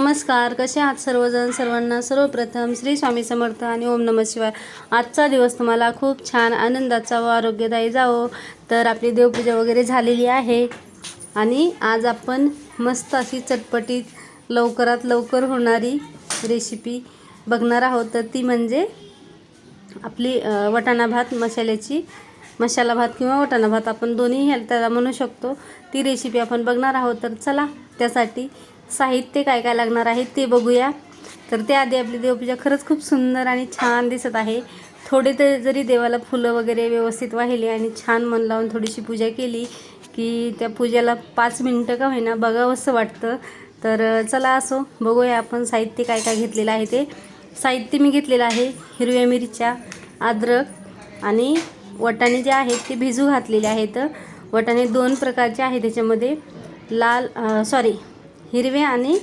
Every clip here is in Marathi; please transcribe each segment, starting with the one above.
नमस्कार. कसे आहात सर्वजण? सर्वांना सर्वप्रथम श्री स्वामी समर्थ आणि ओम नम शिवाय. आजचा दिवस तुम्हाला खूप छान आनंदाचा व आरोग्यदायी जावो. तर आपली देवपूजा वगैरे झालेली आहे. आणि आज आपण मस्त अशी चटपटीत लवकरात लवकर होणारी रेसिपी बघणार आहोत. तर ती म्हणजे आपली वटाणा भात मसाल्याची मसाला भात किंवा वटाणा भात आपण दोन्ही ह्याला त्याला म्हणू शकतो. ती रेसिपी आपण बघणार आहोत. तर चला त्यासाठी साहित्य काय काय लागणार आहे ते बघूया. तर त्याआधी आपली देवपूजा खरंच खूप सुंदर आणि छान दिसत आहे. थोडे तर जरी देवाला फुलं वगैरे व्यवस्थित वाहिली आणि छान मन लावून थोडीशी पूजा केली की त्या पूजेला पाच मिनटं का होईना बघावंसं वाटतं. तर चला असो बघूया आपण साहित्य काय काय घेतलेलं आहे ते. साहित्य मी घेतलेलं आहे हिरव्या मिरच्या अद्रक आणि वटाणे जे आहेत ते भिजू घातलेले आहेत. वटाणे दोन प्रकारचे आहे त्याच्यामध्ये. लाल सॉरी हिरवे आणि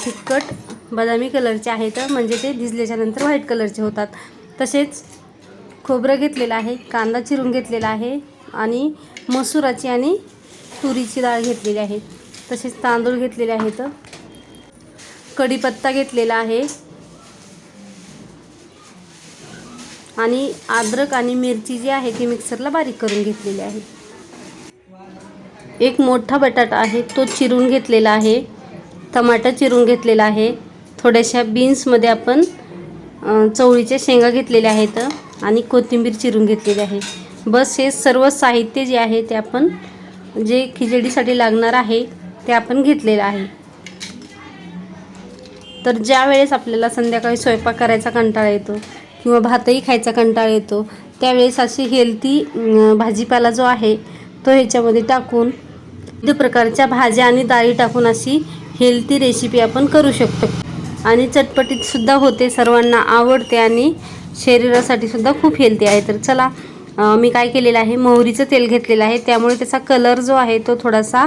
फिक्कट बदामी कलरचे आहेत. म्हणजे ते भिजल्याच्यानंतर व्हाईट कलरचे होतात. तसेच खोबरं घेतलेलं आहे कांदा चिरून घेतलेला आहे आणि मसुराची आणि तुरीची डाळ घेतलेली आहे. तसेच तांदूळ घेतलेले आहेत. कढीपत्ता घेतलेला आहे. आणि अद्रक आणि मिरची जी आहे ती मिक्सरला बारीक करून घेतलेली आहे. एक मोठा बटाटा आहे तो चिरून घेतलेला आहे टमाटर चिरून घेतलेला आहे. थोड्याशा बीन्समध्ये आपण चवळीच्या शेंगा घेतलेल्या आहेत आणि कोथिंबीर चिरून घेतलेली आहे. बस हे सर्व साहित्य जे आहे ते आपण जे खिचडीसाठी लागणार आहे ते आपण घेतलेलं आहे. तर ज्या वेळेस आपल्याला संध्याकाळी स्वयंपाक करायचा कंटाळा येतो किंवा भातही खायचा कंटाळा येतो त्यावेळेस अशी हेल्थी भाजीपाला जो आहे तो ह्याच्यामध्ये टाकून विविध प्रकारच्या भाज्या आणि डाळी टाकून अशी हेल्थी रेसिपी आपण करू शकतो. आणि चटपटीतसुद्धा होते. सर्वांना आवडते आणि शरीरासाठी सुद्धा खूप हेल्थी आहे. तर चला मी काय केलेलं आहे? मोहरीचं तेल घेतलेलं आहे. त्यामुळे त्याचा कलर जो आहे तो थोडासा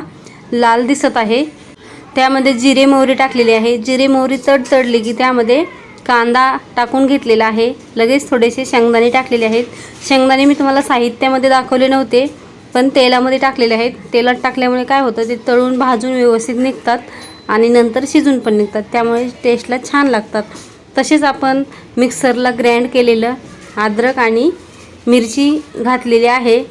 लाल दिसत आहे. त्यामध्ये जिरे मोहरी टाकलेली आहे. जिरे मोहरी तडतडली की त्यामध्ये कांदा टाकून घेतलेला आहे. लगेच थोडेसे शेंगदाणे टाकलेले आहेत. शेंगदाणे मी तुम्हाला साहित्यामध्ये दाखवले नव्हते. पण तेलामध्ये टाकलेले आहेत. तेलात टाकल्यामुळे काय होतं ते तळून भाजून व्यवस्थित निघतात आणि नंतर शिजून पण निघतात. त्यामुळे टेस्टला छान लागतात. तसेच आपण मिक्सरला ग्रँड केलेलं अद्रक आणि मिरची घातलेली आहे.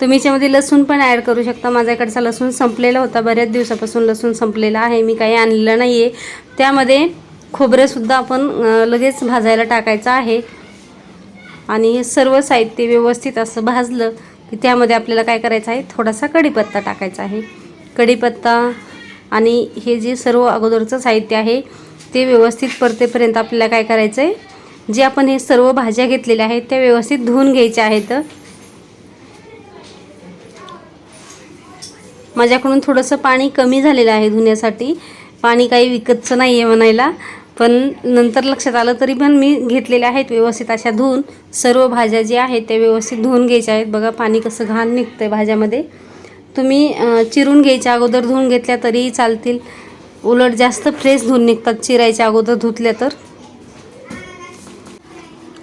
तुम्ही याच्यामध्ये लसूण पण ॲड करू शकता. माझ्याकडचा लसूण संपलेला होता. बऱ्याच दिवसापासून लसूण संपलेला आहे. मी काही आणलेलं नाही आहे त्यामध्ये खोबरेसुद्धा आपण लगेच भाजायला टाकायचं आहे. आणि हे सर्व साहित्य व्यवस्थित असं भाजलं की त्यामध्ये आपल्याला काय करायचं आहे? थोडासा कढीपत्ता टाकायचा आहे. कढीपत्ता आणि हे जे सर्व अगोदरचं साहित्य आहे ते व्यवस्थित परतेपर्यंत आपल्याला काय करायचं आहे जे आपण हे सर्व भाज्या घेतलेल्या आहेत त्या व्यवस्थित धुवून घ्यायच्या आहेत. माझ्याकडून थोडंसं पाणी कमी झालेलं आहे धुण्यासाठी. पाणी काही विकतचं नाही आहे म्हणायला. पण नंतर लक्षात आलं तरी पण मी घेतलेल्या आहेत व्यवस्थित अशा धुवून. सर्व भाज्या ज्या आहेत त्या व्यवस्थित धुवून घ्यायच्या आहेत. बघा पाणी कसं घाण निघतं आहे भाज्यामध्ये. तुम्ही चिरून घ्यायच्या अगोदर धुवून घेतल्या तरीही चालतील. उलट जास्त फ्रेश धुवून निघतात चिरायच्या अगोदर धुतल्या तर.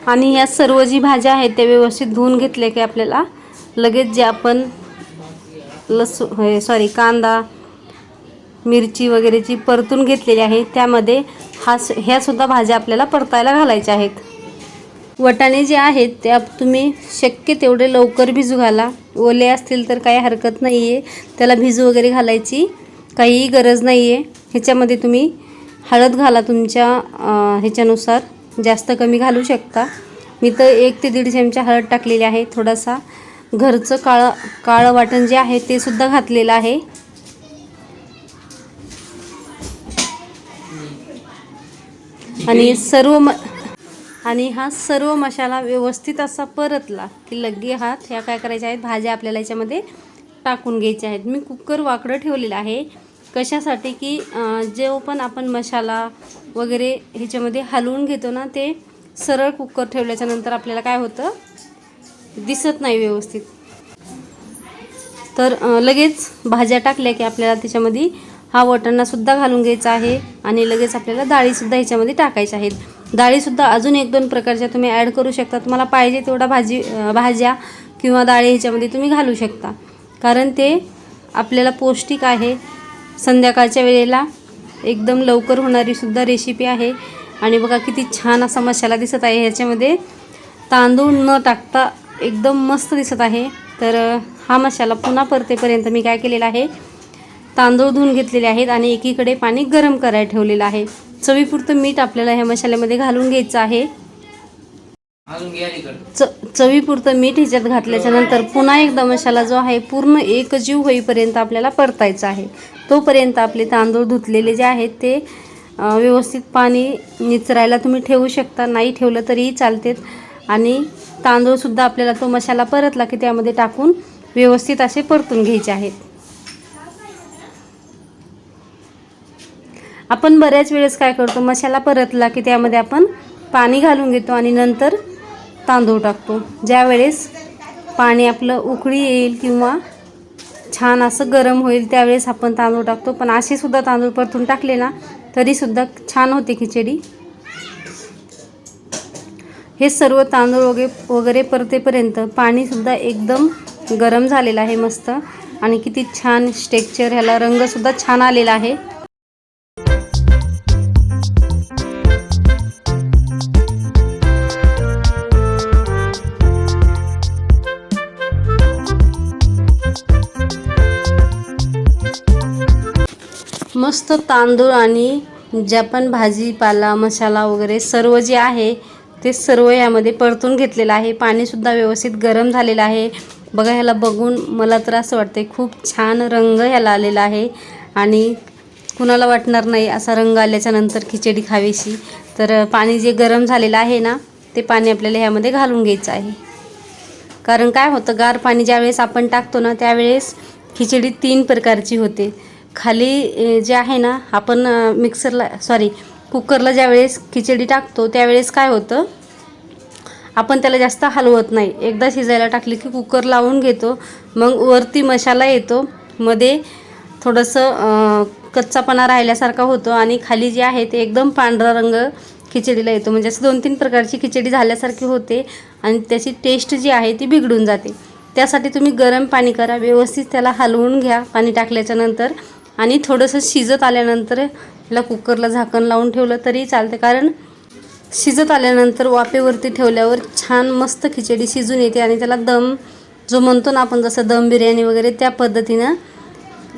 आणि या सर्व जी भाज्या आहेत त्या व्यवस्थित धुवून घेतल्या की आपल्याला लगेच जे आपण लसू हे सॉरी कांदा मिरची वगैरेची परतून घेतलेली आहे त्यामध्ये हा स- ह्या सुद्धा भाज्या आपल्याला परतायला घालायच्या आहेत. वटाणे जे आहेत ते तुम्ही शक्य तेवढे लवकर भिजू घाला. ओले असतील तर काही हरकत नाही आहे त्याला भिजू वगैरे घालायची काहीही गरज नाही आहे ह्याच्यामध्ये तुम्ही हळद घाला तुमच्या ह्याच्यानुसार. जास्त कमी घालू शकता. मी तर एक ते दीड चमचा हळद टाकलेली आहे. थोडासा घरचं काळं काळं वाटण जे आहे ते सुद्धा घातलेलं आहे. आणि सर्व म आणि हा सर्व मसाला व्यवस्थित असा परतला की लगे हात ह्या काय करायच्या आहेत? भाज्या आपल्याला याच्यामध्ये टाकून घ्यायच्या आहेत. मी कुकर वाकडं ठेवलेलं आहे. कशासाठी? की जेव जो पण आपण मसाला वगैरे ह्याच्यामध्ये हलवून घेतो ना ते सरळ कुकर ठेवल्याच्या नंतर आपल्याला काय होतं? दिसत नाही व्यवस्थित. तर लगेच भाज्या टाकल्या की आपल्याला त्याच्यामध्ये हा वटाणासुद्धा घालून घ्यायचा आहे आणि लगेच आपल्याला डाळीसुद्धा ह्याच्यामध्ये टाकायच्या आहेत. डाळीसुद्धा अजून एक दोन प्रकारच्या तुम्ही ॲड करू शकता. तुम्हाला पाहिजे तेवढा भाजी भाज्या किंवा डाळी ह्याच्यामध्ये तुम्ही घालू शकता. कारण ते आपल्याला पौष्टिक आहे. संध्याकाळच्या वेळेला एकदम लवकर होणारीसुद्धा रेसिपी आहे. आणि बघा किती छान असा मसाला दिसत आहे. ह्याच्यामध्ये तांदूळ न टाकता एकदम मस्त दिसत आहे. तर हा मसाला पुन्हा परतेपर्यंत मी काय केलेला आहे? तांदूळ धुवून घेतलेले आहेत आणि एकीकडे पाणी गरम करायला ठेवलेलं आहे. चवीपुरतं मीठ आपल्याला ह्या मसाल्यामध्ये घालून घ्यायचं आहे. च चवीपुरतं मीठ ह्याच्यात घातल्याच्या नंतर पुन्हा एकदा मसाला जो आहे पूर्ण एकजीव होईपर्यंत आपल्याला परतायचा आहे. तोपर्यंत आपले तांदूळ धुतलेले जे आहेत ते व्यवस्थित पाणी निचरायला तुम्ही ठेवू शकता. नाही ठेवलं तरीही चालते आणि तांदूळसुद्धा आपल्याला तो मसाला परतला की त्यामध्ये टाकून व्यवस्थित असे परतून घ्यायचे आहेत. आपण बऱ्याच वेळेस काय करतो मसाला परतला की त्यामध्ये आपण पाणी घालून घेतो आणि नंतर तांदूळ टाकतो. ज्या वेळेस पाणी आपलं उकळी येईल किंवा छान असं गरम होईल त्यावेळेस आपण तांदूळ टाकतो. पण असेसुद्धा तांदूळ परतून टाकले ना तरीसुद्धा छान होते खिचडी. हे सर्व तांदूळ वगैरे वगैरे परतेपर्यंत पाणीसुद्धा एकदम गरम झालेलं आहे मस्त. आणि किती छान स्टेक्चर ह्याला रंगसुद्धा छान आलेला आहे. मस्त तांदूळ आणि ज्या पण भाजीपाला मसाला वगैरे सर्व जे आहे ते सर्व यामध्ये परतून घेतलेलं आहे. पाणीसुद्धा व्यवस्थित गरम झालेलं आहे. बघा ह्याला बघून मला तर असं वाटते खूप छान रंग ह्याला आलेला आहे. आणि कुणाला वाटणार नाही असा रंग आल्याच्यानंतर खिचडी खावीशी. तर पाणी जे गरम झालेलं आहे ना ते पाणी आपल्याला ह्यामध्ये घालून घ्यायचं आहे. कारण काय होतं गार पाणी ज्यावेळेस आपण टाकतो ना त्यावेळेस खिचडी तीन प्रकारची होते. खाली जे आहे ना आपण मिक्सरला सॉरी कुकरला ज्यावेळेस खिचडी टाकतो त्यावेळेस काय होतं आपण त्याला जास्त हलवत नाही. एकदा शिजायला टाकली की कुकर लावून घेतो मग वरती मसाला येतो मध्ये थोडंसं कच्चापणा राहिल्यासारखा होतो आणि खाली जे आहे ते एकदम पांढरा रंग खिचडीला येतो. म्हणजे असं दोन तीन प्रकारची खिचडी झाल्यासारखी होते आणि त्याची टेस्ट जी आहे ती बिघडून जाते. त्यासाठी तुम्ही गरम पाणी करा व्यवस्थित त्याला हलवून घ्या पाणी टाकल्याच्या नंतर. आणि थोडंसं शिजत आल्यानंतर ह्याला कुकरला झाकण लावून ठेवलं तरी चालते. कारण शिजत आल्यानंतर वाफेवरती ठेवल्यावर छान मस्त खिचडी शिजून येते आणि त्याला दम जो म्हणतो ना आपण जसं दम बिर्याणी वगैरे त्या पद्धतीनं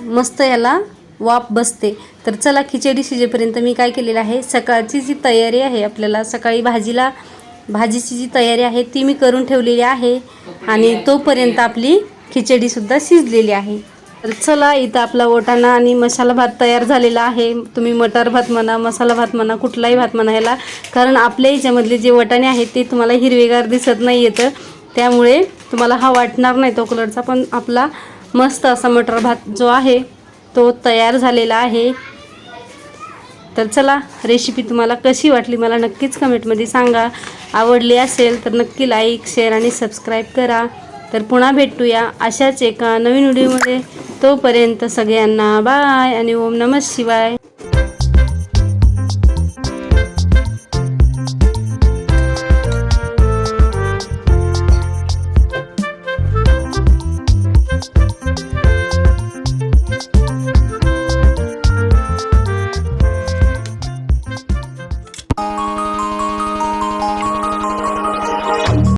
मस्त याला वाफ बसते. तर चला खिचडी शिजेपर्यंत मी काय केलेलं आहे सकाळची जी तयारी आहे आपल्याला सकाळी भाजीला भाजीची जी तयारी आहे ती मी करून ठेवलेली आहे आणि तोपर्यंत आपली खिचडीसुद्धा शिजलेली आहे. तर चला इथं आपला ओटाणा आणि मसाला भात तयार झालेला आहे. तुम्ही मटार भात म्हणा मसाला भात म्हणा कुठलाही भात म्हणा ह्याला. कारण आपल्या ह्याच्यामधले जे वटाणे आहेत ते तुम्हाला हिरवेगार दिसत नाही येतं. त्यामुळे तुम्हाला हा वाटणार नाही तो कलरचा पण आपला मस्त असा मटर भात जो आहे तो तयार झालेला आहे. तर चला रेसिपी तुम्हाला कशी वाटली मला नक्कीच कमेंटमध्ये सांगा. आवडली असेल तर नक्की लाईक शेअर आणि सबस्क्राईब करा. तर पुन्हा भेटूया अशाच एका नवीन व्हिडिओमध्ये. तोपर्यंत सगळ्यांना बाय आणि ओम नमः शिवाय.